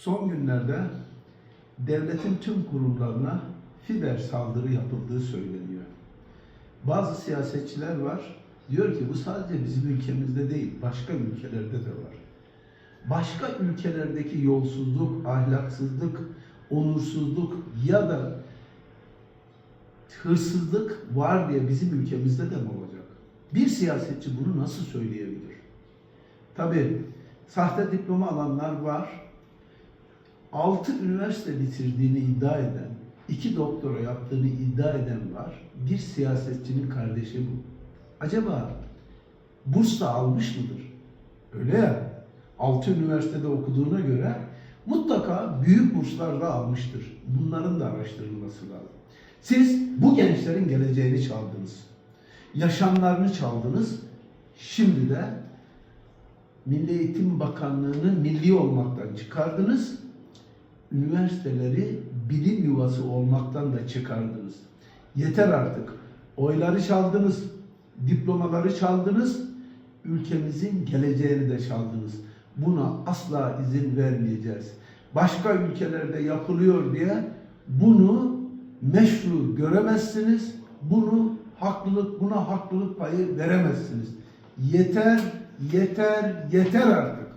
son günlerde devletin tüm kurumlarına fiber saldırı yapıldığı söyleniyor. Bazı siyasetçiler var, diyor ki bu sadece bizim ülkemizde değil, başka ülkelerde de var. Başka ülkelerdeki yolsuzluk, ahlaksızlık, onursuzluk ya da hırsızlık var diye bizim ülkemizde de mi olacak? Bir siyasetçi bunu nasıl söyleyebilir? Tabii sahte diploma alanlar var. 6 üniversite bitirdiğini iddia eden, 2 doktora yaptığını iddia eden var. Bir siyasetçinin kardeşi bu. Acaba burs da almış mıdır? Öyle ya. 6 üniversitede okuduğuna göre mutlaka büyük burslar da almıştır. Bunların da araştırılması lazım. Siz bu gençlerin geleceğini çaldınız. Yaşamlarını çaldınız. Şimdi de Milli Eğitim Bakanlığı'nı milli olmaktan çıkardınız. Üniversiteleri bilim yuvası olmaktan da çıkardınız. Yeter artık. Oyları çaldınız, diplomaları çaldınız, ülkemizin geleceğini de çaldınız. Buna asla izin vermeyeceğiz. Başka ülkelerde yapılıyor diye bunu meşru göremezsiniz. Bunu haklılık, buna haklılık payı veremezsiniz. Yeter, yeter, yeter artık.